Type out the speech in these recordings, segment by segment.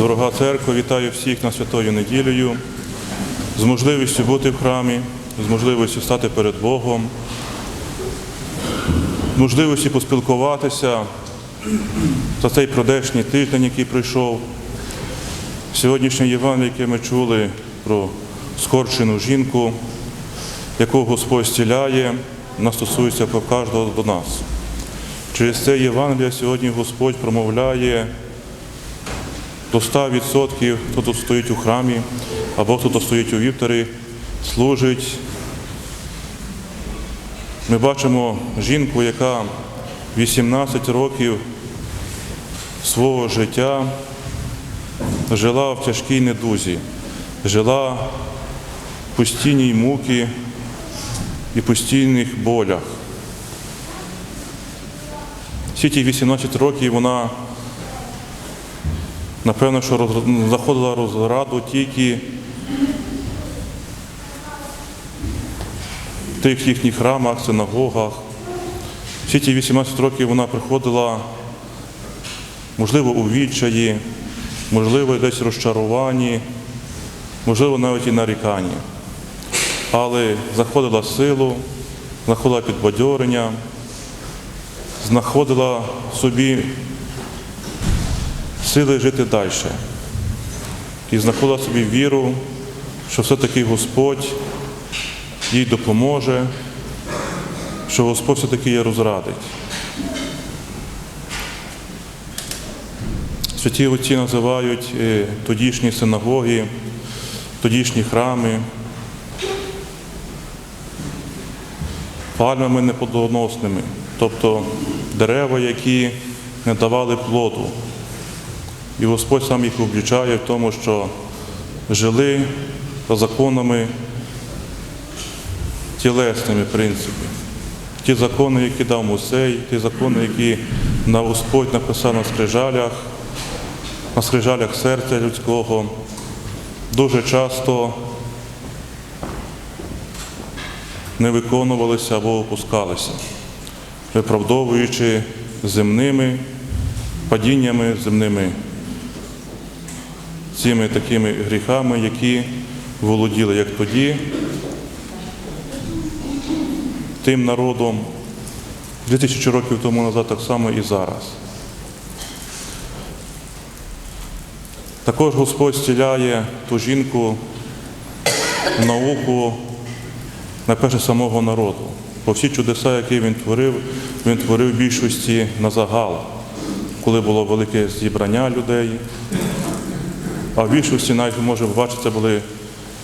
Дорога церква, вітаю всіх на святою неділею, з можливістю бути в храмі, з можливістю стати перед Богом, з можливістю поспілкуватися за цей продешній тиждень, який пройшов. Сьогоднішнє Євангеліє, яке ми чули про скорчену жінку, яку Господь стіляє, вона стосується кожного до нас. Через це Євангеліє сьогодні Господь промовляє до 100%, хто тут стоїть у храмі, або хто тут стоїть у вівтарі, служить. Ми бачимо жінку, яка 18 років свого життя жила в тяжкій недузі, жила в постійній муки і постійних болях. Всі ті 18 років вона Напевно, що заходила розраду тільки тих їхніх храмах, синагогах. Всі ті 18 років вона приходила, можливо, у відчаї, можливо, десь розчаруванні, можливо, навіть і наріканні. Але знаходила силу, знаходила підбадьорення, знаходила собі сили жити далі. І знаходила собі віру, що все-таки Господь їй допоможе, що Господь все-таки її розрадить. Святі отці називають е, тодішні синагоги, тодішні храми пальмами неплодоносними, тобто дерева, які не давали плоду. І Господь сам їх облічає в тому, що жили за законами тілесними принципами. Ті закони, які дав Мусей, ті закони, які на Господь написав на скрижалях, на скрижалях серця людського, дуже часто не виконувалися або опускалися, виправдовуючи земними падіннями, земними цими такими гріхами, які володіли як тоді тим народом 2000 років тому назад, так само і зараз. Також Господь стіляє ту жінку в науку найперше самого народу. Бо всі чудеса, які він творив, він творив в більшості на загал, коли було велике зібрання людей. А в більшості навіть може бачити, це були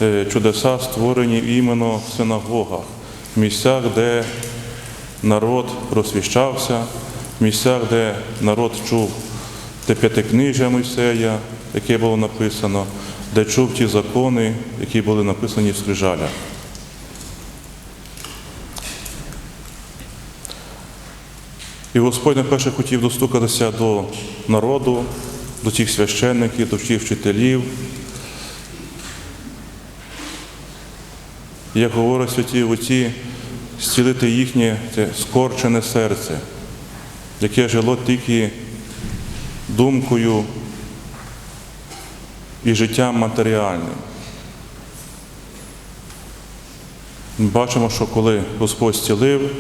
е, чудеса, створені іменно в синагогах, місцях, де народ просвіщався, в місцях, де народ чув те п'ятикнижжя Мойсея, яке було написано, де чув ті закони, які були написані в скрижалях. І Господь найперше хотів достукатися до народу, до тих священників, до тих вчителів. Як говорять святі отці, зцілити їхнє це скорчене серце, яке жило тільки думкою і життям матеріальним. Ми бачимо, що коли Господь зцілив,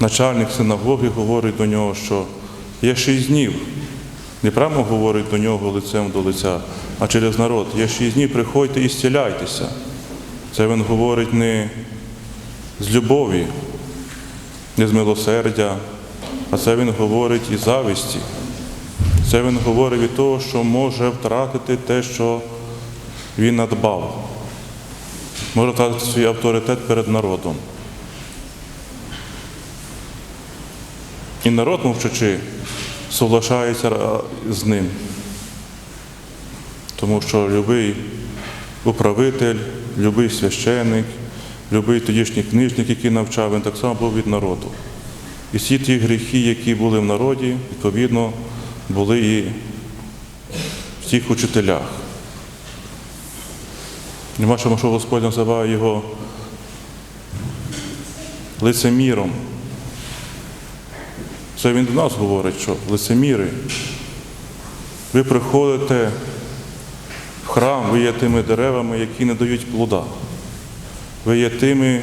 начальник синагоги говорить до нього, що є шість днів. Не прямо говорить до нього лицем до лиця, а через народ. Є шість днів, приходьте і зціляйтеся. Це він говорить не з любові, не з милосердя, а це він говорить із зависті. Це він говорить від того, що може втратити те, що він надбав. Може втратити свій авторитет перед народом. І народ, мовчачи, соглашається з ним. Тому що любий управитель, любий священник, любий тодішній книжник, який навчав, він так само був від народу. І всі ті гріхи, які були в народі, відповідно, були і в тих учителях. Ми бачимо, що Господь називає його лицеміром. Це він до нас говорить, що лицеміри. Ви приходите в храм, ви є тими деревами, які не дають плода. Ви є тими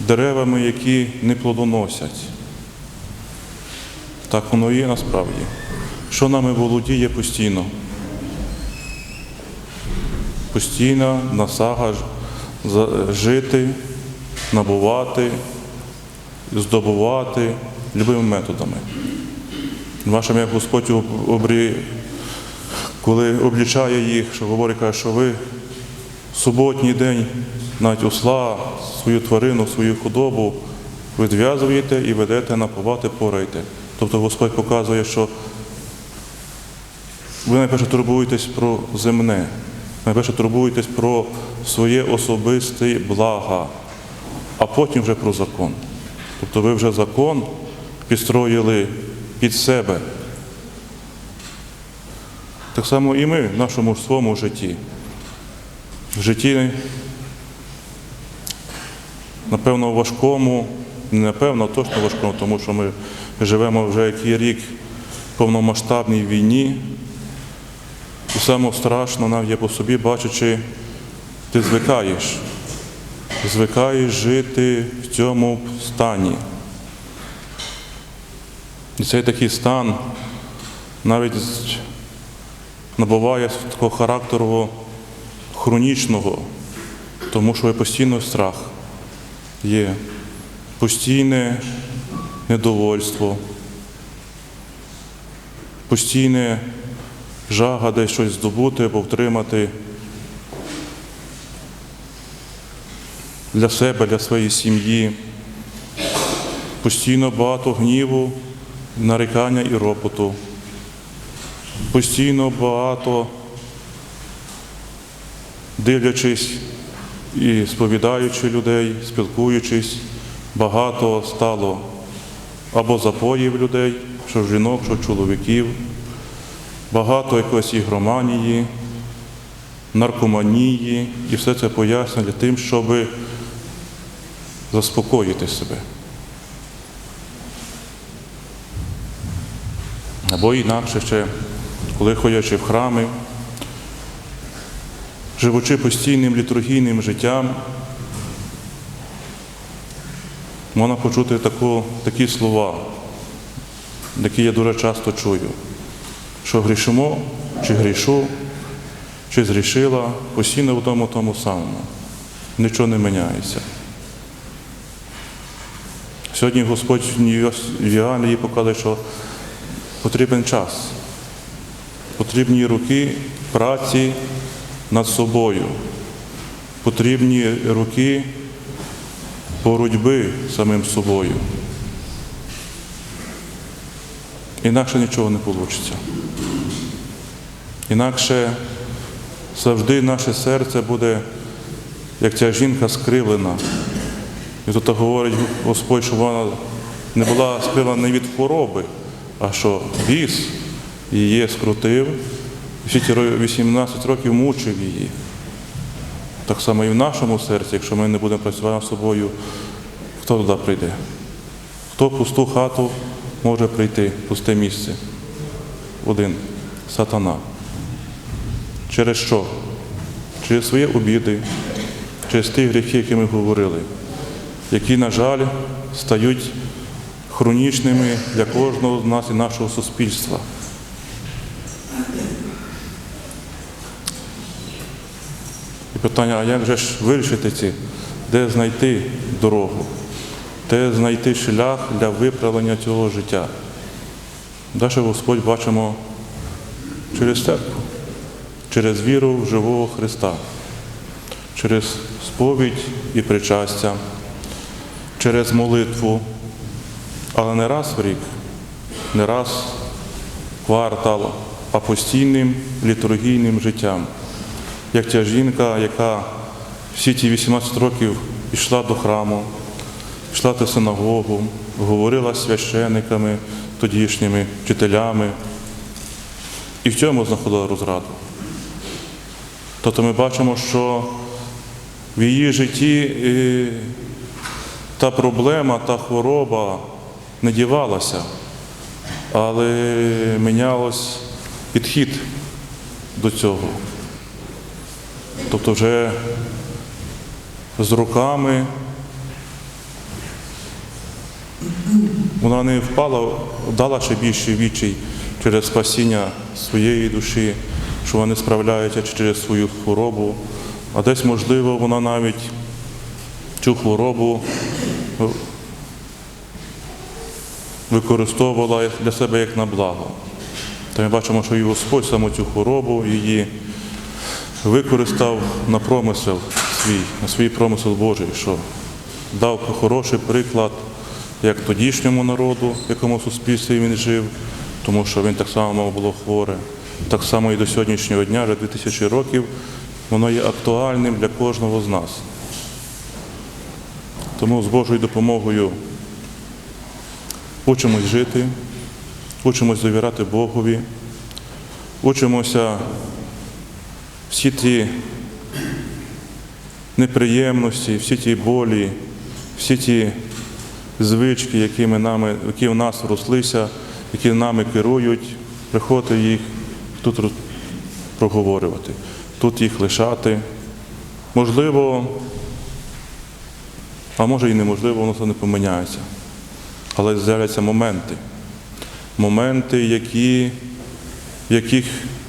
деревами, які не плодоносять. Так воно і є насправді. Що нами володіє постійно? Постійна насага жити, набувати, здобувати любими методами. Вашим як Господь об- обрі, коли облічає їх, що говорить, каже, що ви в суботній день навіть осла, свою тварину, свою худобу відв'язуєте і ведете напувати, порайте. Тобто Господь показує, що ви найперше турбуєтесь про земне, найперше турбуєтесь про своє особисте благо, а потім вже про закон. Тобто ви вже закон підстроїли під себе. Так само і ми в нашому своєму житті. В житті, напевно, важкому, не напевно, а точно важкому, тому що ми живемо вже який рік в повномасштабній війні. І саме страшно навіть я по собі, бачачи, ти звикаєш. Звикаєш жити в цьому стані. І цей такий стан навіть набуває такого характеру хронічного, тому що є постійно страх, є постійне недовольство, постійне жага десь щось здобути або втримати для себе, для своєї сім'ї. Постійно багато гніву, нарікання і ропоту. Постійно багато дивлячись і сповідаючи людей, спілкуючись, багато стало або запоїв людей, що жінок, що чоловіків, багато якоїсь ігроманії, наркоманії, і все це пояснює для тим, щоб заспокоїти себе. Або інакше ще, коли ходячи в храми, живучи постійним літургійним життям, можна почути таку, такі слова, які я дуже часто чую, що грішимо, чи грішу, чи зрішила, постійно в тому тому самому. Нічого не міняється. Сьогодні Господь в Євангелії показує, що потрібен час, потрібні руки праці над собою, потрібні руки боротьби самим собою. Інакше нічого не вийде. Інакше завжди наше серце буде, як ця жінка скривлена. І тут говорить Господь, що вона не була скривлена не від хвороби, а що біс її скрутив, всі ті 18 років мучив її. Так само і в нашому серці, якщо ми не будемо працювати над собою, хто туди прийде? Хто в пусту хату може прийти, пусте місце? Один сатана. Через що? Через свої обіди, через ті гріхи, які ми говорили, які, на жаль, стають хронічними для кожного з нас і нашого суспільства. Питання, а як же ж вирішити ці, де знайти дорогу, де знайти шлях для виправлення цього життя? Далі Господь бачимо через церкву, через віру в живого Христа, через сповідь і причастя, через молитву, але не раз в рік, не раз в квартал, а постійним літургійним життям. Як ця жінка, яка всі ті 18 років йшла до храму, йшла до синагогу, говорила з священниками тодішніми, вчителями, і в цьому знаходила розраду. Тобто ми бачимо, що в її житті е, та проблема, та хвороба не дівалася, але мінялось підхід до цього. Тобто вже з роками вона не впала, дала ще більший відчай через спасіння своєї душі, що вона не справляється через свою хворобу, а десь, можливо, вона навіть цю хворобу використовувала для себе як на благо. Та ми бачимо, що і Господь саме цю хворобу її використав на промисел свій, на свій промисел Божий, що дав хороший приклад як тодішньому народу, якому суспільстві він жив, тому що він так само мав було хворе. Так само і до сьогоднішнього дня, вже 2000 років, воно є актуальним для кожного з нас. Тому з Божою допомогою учимось жити, учимось довіряти Богові, учимося всі ті неприємності, всі ті болі, всі ті звички, які, ми нами, які в нас рослися, які нами керують, приходити їх тут проговорювати, тут їх лишати. Можливо, а може і неможливо, воно це не поміняється. Але з'являться моменти. Моменти, які, в яких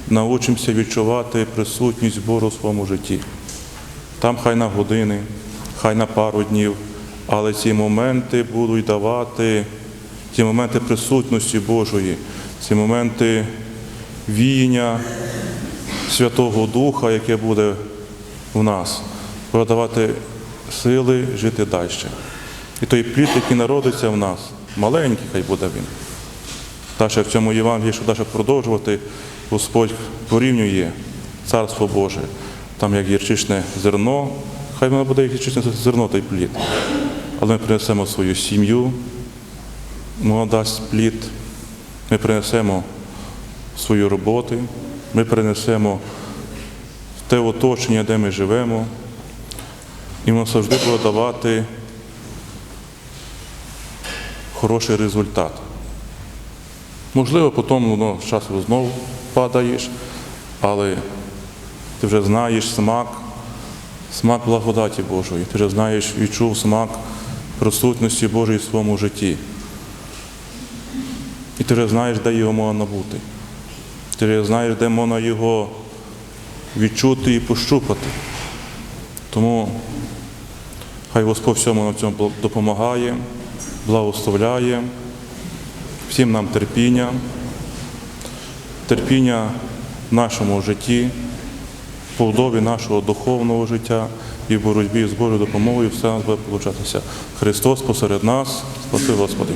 научимося відчувати присутність Бога у своєму житті. Там хай на години, хай на пару днів, але ці моменти будуть давати, ці моменти присутності Божої, ці моменти віяння Святого Духа, яке буде в нас, буде давати сили жити далі. І той плід, який народиться в нас, маленький хай буде він. Далі в цьому Євангелії, що далі продовжувати, Господь порівнює Царство Боже, там як гірчичне зерно, хай воно буде як гірчичне зерно той плід. Але ми принесемо свою сім'ю, воно дасть плід, ми принесемо свою роботу, ми принесемо те оточення, де ми живемо, і воно завжди буде давати хороший результат. Можливо, потім воно з часу знову падаєш, але ти вже знаєш смак, смак благодаті Божої. Ти вже знаєш, відчув смак присутності Божої в своєму житті. І ти вже знаєш, де його можна набути. Ти вже знаєш, де можна його відчути і пощупати. Тому хай Господь всьому на цьому допомагає, благословляє всім нам терпіння, терпіння в нашому житті, в побудові нашого духовного життя і боротьбі з Божою допомогою все буде получатися. Христос посеред нас, спаси Господи.